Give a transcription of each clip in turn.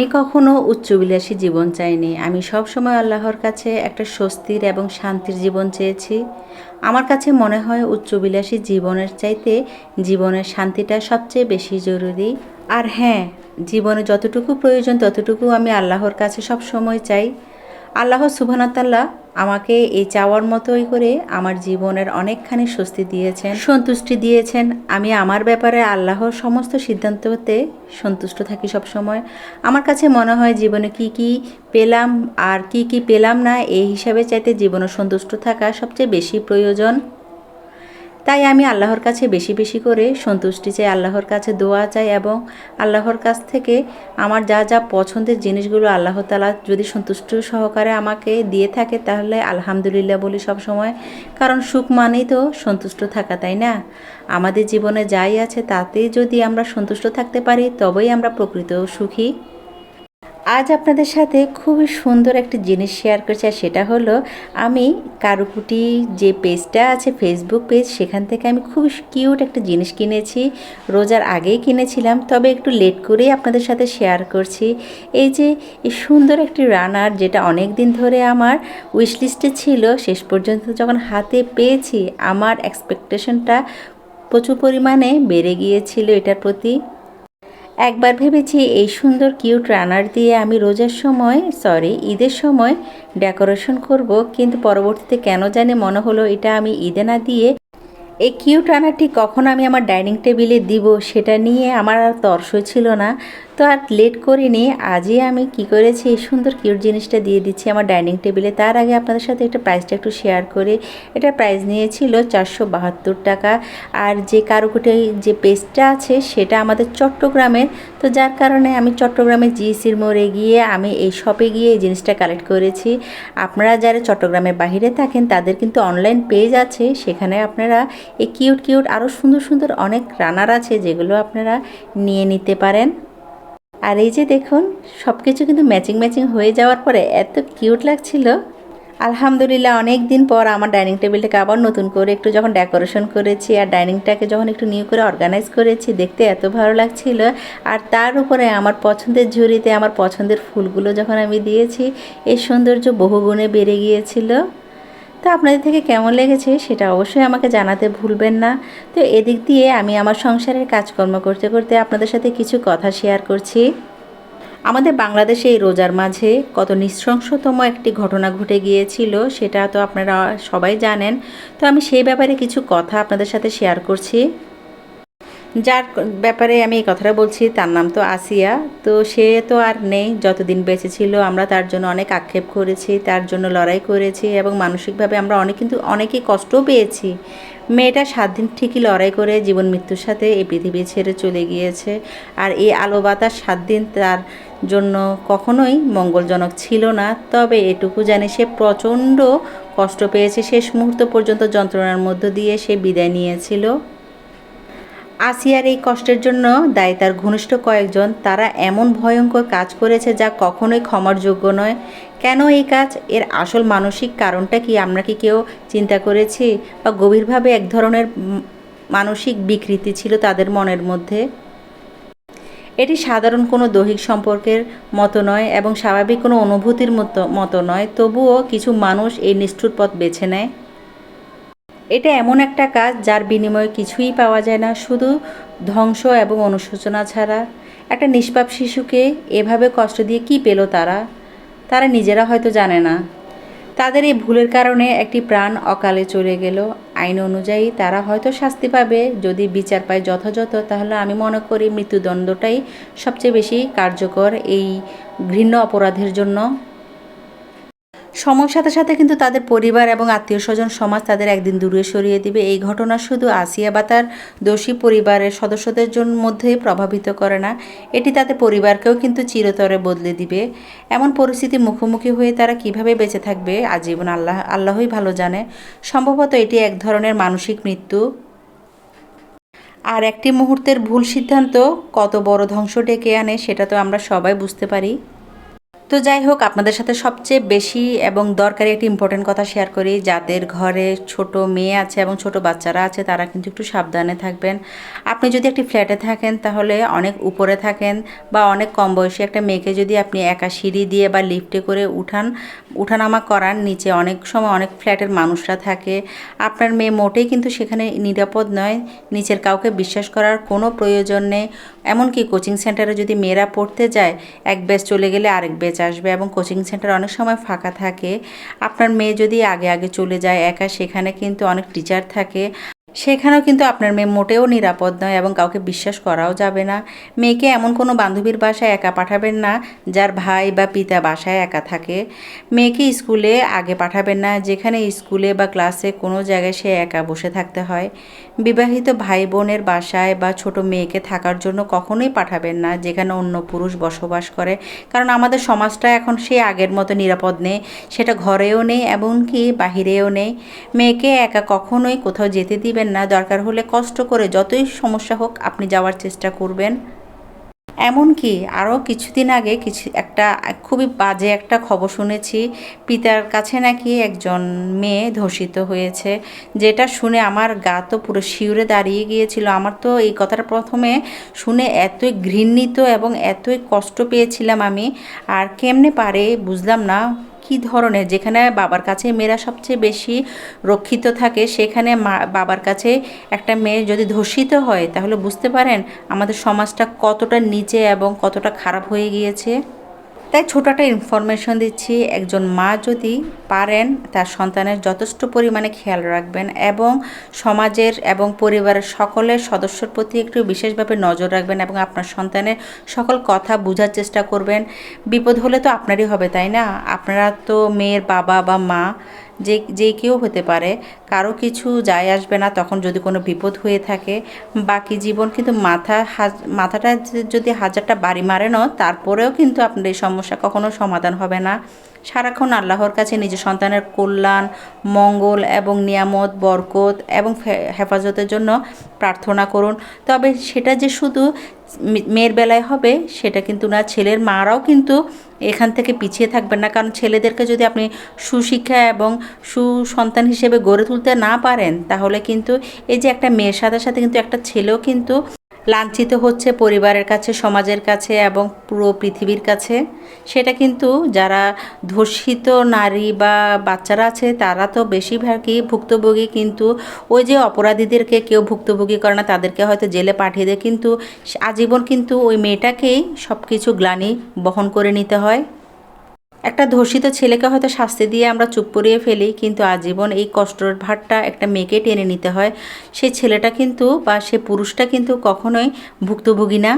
আমি কখনো উচ্চবিলাসী জীবন চাইনি। আমি সব সময় আল্লাহর কাছে একটা স্বস্তির এবং শান্তির জীবন চেয়েছি। আমার কাছে মনে হয় উচ্চবিলাসী জীবনের চাইতে জীবনের শান্তিটা সবচেয়ে বেশি জরুরি। আর হ্যাঁ জীবনে যতটুকু প্রয়োজন ততটুকু আমি আল্লাহর কাছে সব সময় চাই। আল্লাহ সুবহানাতাল্লাহ আমাকে এই চাওয়ার মতোই করে আমার জীবনের অনেকখানি স্বস্তি দিয়েছেন, সন্তুষ্টি দিয়েছেন। আমি আমার ব্যাপারে আল্লাহর সমস্ত সিদ্ধান্ততে সন্তুষ্ট থাকি সবসময়। আমার কাছে মনে হয় জীবনে কি কি পেলাম আর কি কি পেলাম না, এই হিসাবে চাইতে জীবনে সন্তুষ্ট থাকা সবচেয়ে বেশি প্রয়োজন। তাই আমি আল্লাহর কাছে বেশি বেশি করে সন্তুষ্টি চাই, আল্লাহর কাছে দোয়া চাই এবং আল্লাহর কাছ থেকে আমার যা যা পছন্দের জিনিসগুলো আল্লাহ তালা যদি সন্তুষ্ট সহকারে আমাকে দিয়ে থাকে তাহলে আলহামদুলিল্লাহ বলি সব সময়। কারণ সুখ মানেই তো সন্তুষ্ট থাকা, তাই না? আমাদের জীবনে যাই আছে তাতেই যদি আমরা সন্তুষ্ট থাকতে পারি, তবেই আমরা প্রকৃত সুখী। আজ আপনাদের সাথে খুবই সুন্দর একটা জিনিস শেয়ার করছি, আর সেটা হলো আমি কারুকুটি যে পেজটা আছে ফেসবুক পেজ সেখান থেকে আমি খুব কিউট একটা জিনিস কিনেছি। রোজার আগেই কিনেছিলাম, তবে একটু লেট করেই আপনাদের সাথে শেয়ার করছি। এই যে এই সুন্দর একটি রানার যেটা অনেক দিন ধরে আমার উইশ লিস্টে ছিল, শেষ পর্যন্ত যখন হাতে পেয়েছি, আমার এক্সপেকটেশনটা প্রচুর পরিমাণে বেড়ে গিয়েছিল এটার প্রতি। একবার ভেবেছি এই সুন্দর কিউট রানার দিয়ে আমি রোজার সময় সরি ঈদের সময় ডেকোরেশন করব, কিন্তু পরবর্তীতে কেন জানে মনে হলো এটা আমি ঈদে না দিয়ে এই কিউট রানারটি কখন আমি আমার ডাইনিং টেবিলে দিব সেটা নিয়ে আমার আর তর্স ছিল না। তো আর লেট করিনি, আজই আমি কি করেছি, এই সুন্দর কিউট জিনিসটা দিয়ে দিচ্ছি আমার ডাইনিং টেবিলে। তার আগে আপনাদের সাথে একটা প্রাইসটা একটু শেয়ার করে। এটা প্রাইস নিয়েছিল চারশো বাহাত্তর টাকা। আর যে কারুকুটে, যে পেস্টটা আছে, সেটা আমাদের চট্টগ্রামের। তো যার কারণে আমি চট্টগ্রামের জিএসির মোড়ে গিয়ে আমি এই শপে গিয়ে এই জিনিসটা কালেক্ট করেছি। আপনারা যারা চট্টগ্রামের বাহিরে থাকেন, তাদের কিন্তু অনলাইন পেজ আছে। সেখানে আপনারা এই কিউট কিউট আরও সুন্দর সুন্দর অনেক রানার আছে, যেগুলো আপনারা নিয়ে নিতে পারেন। আর এই যে দেখুন সব কিছু কিন্তু ম্যাচিং ম্যাচিং হয়ে যাওয়ার পরে এত কিউট লাগছিল। আলহামদুলিল্লাহ অনেক দিন পর আমার ডাইনিং টেবিলটাকে আবার নতুন করে একটু যখন ডেকোরেশন করেছি আর ডাইনিংটাকে যখন একটু নিউ করে অর্গানাইজ করেছি, দেখতে এত ভালো লাগছিল। আর তার উপরে আমার পছন্দের ঝুড়িতে আমার পছন্দের ফুলগুলো যখন আমি দিয়েছি এই সৌন্দর্য বহুগুণে বেড়ে গিয়েছিল। তো আপনাদের থেকে কেমন লেগেছে সেটা অবশ্যই আমাকে জানাতে ভুলবেন না। তো এদিক দিয়ে আমি আমার সংসারের কাজকর্ম করতে করতে আপনাদের সাথে কিছু কথা শেয়ার করছি। আমাদের বাংলাদেশে এই রোজার মাঝে কত নৃশংসতম একটি ঘটনা ঘটে গিয়েছিল সেটা তো আপনারা সবাই জানেন। তো আমি সেই ব্যাপারে কিছু কথা আপনাদের সাথে শেয়ার করছি। যার ব্যাপারে আমি এই কথাটা বলছি, তার নাম তো আসিয়া। তো সে তো আর নেই, যতদিন বেঁচে ছিল আমরা তার জন্য অনেক আক্ষেপ করেছি, তার জন্য লড়াই করেছি এবং মানসিকভাবে আমরা অনেক কিন্তু অনেকই কষ্টও পেয়েছি। মেয়েটা সাত দিন ঠিকই লড়াই করে জীবন মৃত্যুর সাথে এই পৃথিবী ছেড়ে চলে গিয়েছে আর এই আলো বাতাস সাত দিন তার জন্য কখনোই মঙ্গলজনক ছিল না। তবে এটুকু জানে সে প্রচণ্ড কষ্ট পেয়েছে। শেষ মুহূর্ত পর্যন্ত যন্ত্রণার মধ্য দিয়ে সে বিদায় নিয়েছিল। আসিয়ার এই কষ্টের জন্য দায়ী তার ঘনিষ্ঠ কয়েকজন, তারা এমন ভয়ঙ্কর কাজ করেছে যা কখনোই ক্ষমার যোগ্য নয়। কেন এই কাজ? এর আসল মানসিক কারণটা কি? আমরা কি কেউ চিন্তা করেছি? বা গভীরভাবে এক ধরনের মানসিক বিকৃতি ছিল তাদের মনের মধ্যে? এটি সাধারণ কোনো দৈহিক সম্পর্কের মতো নয় এবং স্বাভাবিক কোনো অনুভূতির মতো মতো নয়। তবুও কিছু মানুষ এই নিষ্ঠুর পথ বেছে নেয়। এটা এমন একটা কাজ যার বিনিময়ে কিছুই পাওয়া যায় না, শুধু ধ্বংস এবং অনুশোচনা ছাড়া। একটা নিষ্পাপ শিশুকে এভাবে কষ্ট দিয়ে কি পেল তারা? তারা নিজেরা হয়তো জানে না। তাদের এই ভুলের কারণে একটি প্রাণ অকালে চলে গেল। আইন অনুযায়ী তারা হয়তো শাস্তি পাবে। যদি বিচার পায় যথাযথ, তাহলে আমি মনে করি মৃত্যুদণ্ডটাই সবচেয়ে বেশি কার্যকর এই ঘৃণ্য অপরাধের জন্য। সময়ের সাথে সাথে কিন্তু তাদের পরিবার এবং আত্মীয় স্বজন সমাজ তাদের একদিন দূরে সরিয়ে দিবে। এই ঘটনা শুধু আসিয়া বা তার দোষী পরিবারের সদস্যদের জন্য মধ্যেই প্রভাবিত করে না। এটি তাদের পরিবারকেও কিন্তু চিরতরে বদলে দিবে। এমন পরিস্থিতি মুখোমুখি হয়ে তারা কীভাবে বেঁচে থাকবে, আজীবন আল্লাহ, আল্লাহই ভালো জানে। সম্ভবত এটি এক ধরনের মানসিক মৃত্যু। আর একটি মুহূর্তের ভুল সিদ্ধান্ত কত বড় ধ্বংস ডেকে আনে, সেটা তো আমরা সবাই বুঝতে পারি। তো যাই হোক, আপনাদের সাথে সবচেয়ে বেশি এবং দরকারি একটি ইম্পর্টেন্ট কথা শেয়ার করি। যাদের ঘরে ছোট মেয়ে আছে এবং ছোট বাচ্চারা আছে, তারা কিন্তু একটু সাবধানে থাকবেন। আপনি যদি একটি ফ্ল্যাটে থাকেন, তাহলে অনেক উপরে থাকেন বা অনেক কম বয়সী একটা মেয়েকে যদি আপনি একা সিঁড়ি দিয়ে বা লিফটে করে উঠান, উঠানামা করান, নিচে অনেক সময় অনেক ফ্ল্যাটের মানুষরা থাকে। আপনার মেয়ে মোটেই কিন্তু সেখানে নিরাপদ নয়। নিচের কাউকে বিশ্বাস করার কোনো প্রয়োজন নেই। এমনকি কোচিং সেন্টারে যদি মেয়েরা পড়তে যায়, এক ব্যাচ চলে গেলে আরেক ব্যাচ আসবে এবং কোচিং সেন্টার অনেক সময় ফাঁকা থাকে। আপনার মেয়ে যদি আগে আগে চলে যায় একা, সেখানে কিন্তু অনেক টিচার থাকে। সেখানেও কিন্তু আপনার মেয়ে মোটেও নিরাপদ নয় এবং কাউকে বিশ্বাস করাও যাবে না। মেয়েকে এমন কোনো বান্ধবীর বাসায় একা পাঠাবেন না, যার ভাই বা পিতা বাসায় একা থাকে। মেয়েকে স্কুলে আগে পাঠাবেন না, যেখানে স্কুলে বা ক্লাসে কোনো জায়গায় সে একা বসে থাকতে হয়। বিবাহিত ভাই বোনের বাসায় বা ছোট মেয়েকে থাকার জন্য কখনোই পাঠাবেন না, যেখানে অন্য পুরুষ বসবাস করে। কারণ আমাদের সমাজটা এখন সে আগের মতো নিরাপদ নেই, সেটা ঘরেও নেই, এমনকি বাহিরেও নেই। মেয়েকে একা কখনোই কোথাও যেতে দিবেন না, দরকার হলে কষ্ট করে যতই সমস্যা হোক আপনি যাওয়ার চেষ্টা করবেন। এমনকি আরও কিছুদিন আগে কিছু একটা, খুবই বাজে একটা খবর শুনেছি, পিতার কাছে নাকি একজন মেয়ে ধর্ষিত হয়েছে, যেটা শুনে আমার গা তো পুরো শিউরে দাঁড়িয়ে গিয়েছিল। আমার তো এই কথাটা প্রথমে শুনে এতই ঘৃণিত এবং এতই কষ্ট পেয়েছিলাম আমি, আর কেমনে পারে বুঝলাম না। কি ধরনের? যেখানে বাবার কাছে মেয়েরা সবচেয়ে বেশি রক্ষিত থাকে, সেখানে মা, বাবার কাছে একটা মেয়ে যদি ধর্ষিত হয়, তাহলে বুঝতে পারেন আমাদের সমাজটা কতটা নিচে এবং কতটা খারাপ হয়ে গিয়েছে। তাই ছোট একটা ইনফরমেশন দিচ্ছি, একজন মা যদি পারেন তার সন্তানের যথেষ্ট পরিমাণে খেয়াল রাখবেন এবং সমাজের এবং পরিবারের সকলের সদস্যর প্রতি একটু বিশেষভাবে নজর রাখবেন এবং আপনার সন্তানের সকল কথা বোঝার চেষ্টা করবেন। বিপদ হলে তো আপনারই হবে, তাই না? আপনারা তো মেয়ের বাবা বা মা যে যে কেউ হতে পারে, কারও কিছু যায় আসবে না তখন যদি কোনো বিপদ হয়ে থাকে। বাকি জীবন কিন্তু মাথা মাথাটা যদি হাজারটা বাড়ি মারে মারেনও, তারপরেও কিন্তু আপনার এই সমস্যা কখনো সমাধান হবে না। সারাক্ষণ আল্লাহর কাছে নিজের সন্তানের কল্যাণ, মঙ্গল এবং নিয়ামত, বরকত এবং হেফাজতের জন্য প্রার্থনা করুন। তবে সেটা যে শুধু মেয়ের বেলায় হবে, সেটা কিন্তু না। ছেলের মারাও কিন্তু এখান থেকে পিছিয়ে থাকবেন না। কারণ ছেলেদেরকে যদি আপনি সুশিক্ষা এবং সুসন্তান হিসেবে গড়ে তুলতে না পারেন, তাহলে কিন্তু এই যে একটা মেয়ের সাথে সাথে কিন্তু একটা ছেলেও কিন্তু লাঞ্ছিত হচ্ছে পরিবারের কাছে, সমাজের কাছে এবং পুরো পৃথিবীর কাছে। সেটা কিন্তু যারা ধর্ষিত নারী বা বাচ্চারা আছে, তারা তো বেশিরভাগই ভুক্তভোগী। কিন্তু ওই যে অপরাধীদেরকে কেউ ভুক্তভোগী করে না, তাদেরকে হয়তো জেলে পাঠিয়ে দেয়। কিন্তু আজীবন কিন্তু ওই মেয়েটাকেই সব কিছু গ্লানি বহন করে নিতে হয়। একটা ধর্ষিত ছেলেকে হয়তো শাস্তি দিয়ে আমরা চুপ করিয়ে ফেলি, কিন্তু আজীবন এই কষ্টর ভারটা একটা মেয়েকে টেনে নিতে হয়। সেই ছেলেটা কিন্তু বা সে পুরুষটা কিন্তু কখনোই ভুক্তভোগী না।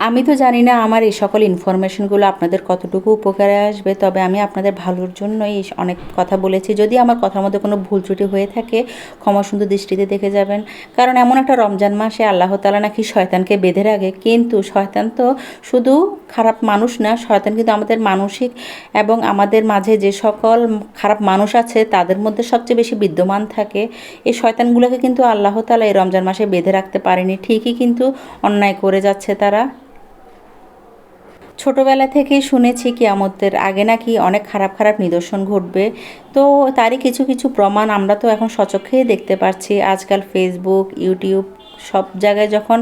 আমি তো জানি না আমার এই সকল ইনফরমেশনগুলো আপনাদের কতটুকু উপকারে আসবে, তবে আমি আপনাদের ভালোর জন্যই অনেক কথা বলেছি। যদি আমার কথার মধ্যে কোনো ভুল ত্রুটি হয়ে থাকে, ক্ষমা সুন্দর দৃষ্টিতে দেখে যাবেন। কারণ এমন একটা রমজান মাসে আল্লাহ তালা নাকি শয়তানকে বেঁধে রাখে। কিন্তু শয়তান তো শুধু খারাপ মানুষ না, শয়তান কিন্তু আমাদের মানসিক এবং আমাদের মাঝে যে সকল খারাপ মানুষ আছে, তাদের মধ্যে সবচেয়ে বেশি বিদ্যমান থাকে। এই শয়তানগুলোকে কিন্তু আল্লাহ তালা এই রমজান মাসে বেঁধে রাখতে পারেনি। ঠিকই কিন্তু অন্যায় করে যাচ্ছে তারা। ছোটোবেলা থেকেই শুনেছি কিয়ামতের আগে নাকি অনেক খারাপ খারাপ নিদর্শন ঘটবে। তো তারই কিছু কিছু প্রমাণ আমরা তো এখন সচক্ষেই দেখতে পাচ্ছি আজকাল ফেসবুক ইউটিউব সব জায়গায় যখন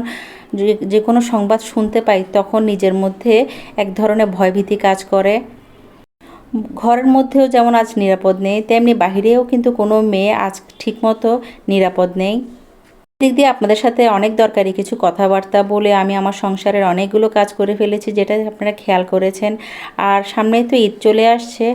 যে কোনো সংবাদ শুনতে পাই, তখন নিজের মধ্যে এক ধরনের ভয়ভীতি কাজ করে। ঘরের মধ্যেও যেমন আজ নিরাপদ নেই, তেমনি বাহিরেও কিন্তু কোনো মেয়ে আজ ঠিকমতো নিরাপদ নেই। দিক দিয়ে আপনাদের সাথে অনেক দরকারি কিছু কথাবার্তা বলে আমি আমার সংসারের অনেকগুলো কাজ করে ফেলেছি, যেটা আপনারা খেয়াল করেছেন। আর সামনেই তো ঈদ চলে আসছে,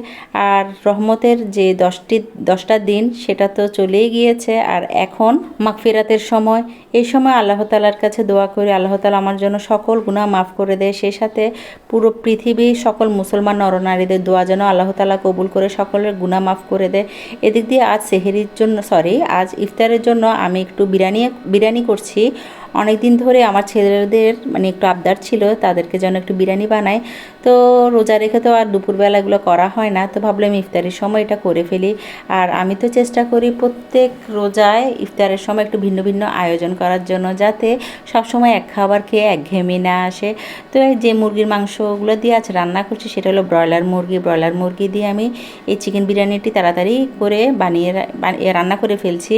আর রহমতের যে দশটি, দশটা দিন সেটা তো চলেই গিয়েছে। আর এখন মাগফিরাতের সময়, এই সময় আল্লাহ তালার কাছে দোয়া করি, আল্লাহ তালা আমার জন্য সকল গুণা মাফ করে দেয়। সেই সাথে পুরো পৃথিবী, সকল মুসলমান নরনারীদের দোয়া যেন আল্লাহ তালা কবুল করে সকলের গুণা মাফ করে দেয়। এদিক দিয়ে আজ সেহেরির জন্য সরি আজ ইফতারের জন্য আমি একটু বিরিয়ানি বিরিয়ানি করছি। অনেক দিন ধরে আমার ছেলেদের মানে একটু আবদার ছিল, তাদেরকে যেন একটু বিরিয়ানি বানাই। তো রোজা রেখে তো আর দুপুরবেলা এগুলো করা হয় না, তো ভাবলাম ইফতারের সময় এটা করে ফেলি। আর আমি তো চেষ্টা করি প্রত্যেক রোজায় ইফতারের সময় একটু ভিন্ন ভিন্ন আয়োজন করার জন্য, যাতে সবসময় এক খাবার খেয়ে একঘেয়েমি না আসে। তো যে মুরগির মাংসগুলো দিয়ে আজ রান্না করছি, সেটা হলো ব্রয়লার মুরগি। ব্রয়লার মুরগি দিয়ে আমি এই চিকেন বিরিয়ানিটি তাড়াতাড়ি করে বানিয়ে রান্না করে ফেলছি।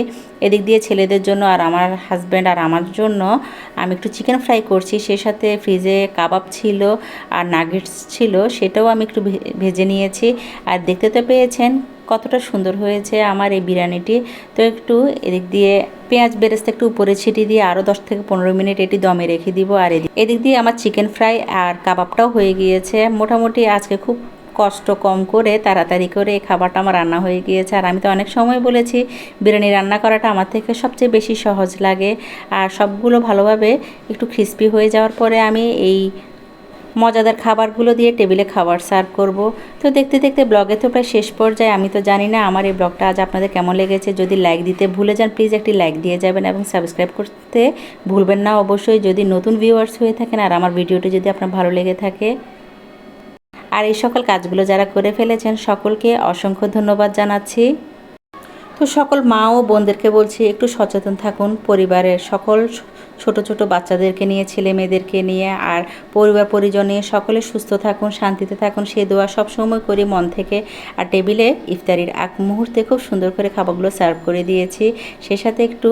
এদিক দিয়ে ছেলেদের জন্য আর আমার হাজব্যান্ড আর আমার জন্য আমি একটু চিকেন ফ্রাই করছি। সেই সাথে ফ্রিজে কাবাব ছিল আর নাগেটস ছিল, সেটাও আমি একটু ভেজে নিয়েছি। আর দেখতে তো পেয়েছেন কতটা সুন্দর হয়েছে আমার এই বিরিয়ানিটি। তো একটু এদিক দিয়ে পেঁয়াজ বেরেস্তা একটু উপরে ছিটিয়ে দিয়ে আরও দশ থেকে পনেরো মিনিট এটি দমে রেখে দিব। আর এদিক এদিক দিয়ে আমার চিকেন ফ্রাই আর কাবাবটাও হয়ে গিয়েছে। মোটামুটি আজকে খুব কষ্ট কম করে তাড়াতাড়ি করে খাবারটা আমার রান্না হয়ে গিয়েছে। আর আমি তো অনেক সময় বলেছি, বিরিয়ানি রান্না করাটা আমার থেকে সবচেয়ে বেশি সহজ লাগে। আর সবগুলো ভালোভাবে একটু ক্রিস্পি হয়ে যাওয়ার পরে আমি এই মজাদার খাবারগুলো দিয়ে টেবিলে খাবার সার্ভ করব। তো দেখতে দেখতে ব্লগে তো প্রায় শেষ পর্যায়ে, আমি তো জানি না আমার এই ব্লগটা আজ আপনাদের কেমন লেগেছে। যদি লাইক দিতে ভুলে যান প্লিজ একটি লাইক দিয়ে যাবেন এবং সাবস্ক্রাইব করতে ভুলবেন না অবশ্যই। যদি নতুন ভিউয়ার্স হয়ে থাকেন আর আমার ভিডিওটি যদি আপনার ভালো লেগে থাকে আর এই সকল কাজগুলো যারা করে ফেলেছেন, সকলকে অসংখ্য ধন্যবাদ জানাচ্ছি। তো সকল মা ও বোনদেরকে বলছি, একটু সচেতন থাকুন। পরিবারের সকল ছোট ছোট বাচ্চাদেরকে নিয়ে, ছেলে মেয়েদেরকে নিয়ে আর পরিবার পরিজন নিয়ে সকলে সুস্থ থাকুন, শান্তিতে থাকুন। সে দোয়া সবসময় করি, মন থেকে। আর টেবিলে ইফতারির এক মুহূর্তে খুব সুন্দর করে খাবারগুলো সার্ভ করে দিয়েছি। সে সাথে একটু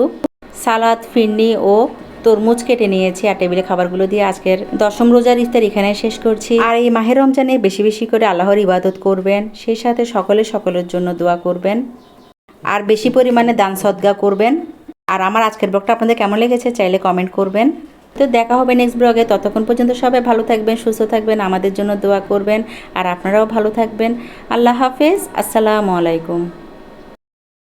সালাদ, ফিরনি ও তরমুজ কেটে নিয়েছি আর টেবিলে খাবারগুলো দিয়ে আজকের দশম রোজার ইফতার এখানে শেষ করছি। আর এই মাহের রমজানে বেশি বেশি করে আল্লাহর ইবাদত করবেন, সেই সাথে সকলে সকলের জন্য দোয়া করবেন, আর বেশি পরিমাণে দান সদ্গা করবেন। আর আমার আজকের ব্লগটা আপনাদের কেমন লেগেছে চাইলে কমেন্ট করবেন। তো দেখা হবে নেক্সট ব্লগে, ততক্ষণ পর্যন্ত সবাই ভালো থাকবেন, সুস্থ থাকবেন, আমাদের জন্য দোয়া করবেন, আর আপনারাও ভালো থাকবেন। আল্লাহ হাফেজ, আসসালামু আলাইকুম।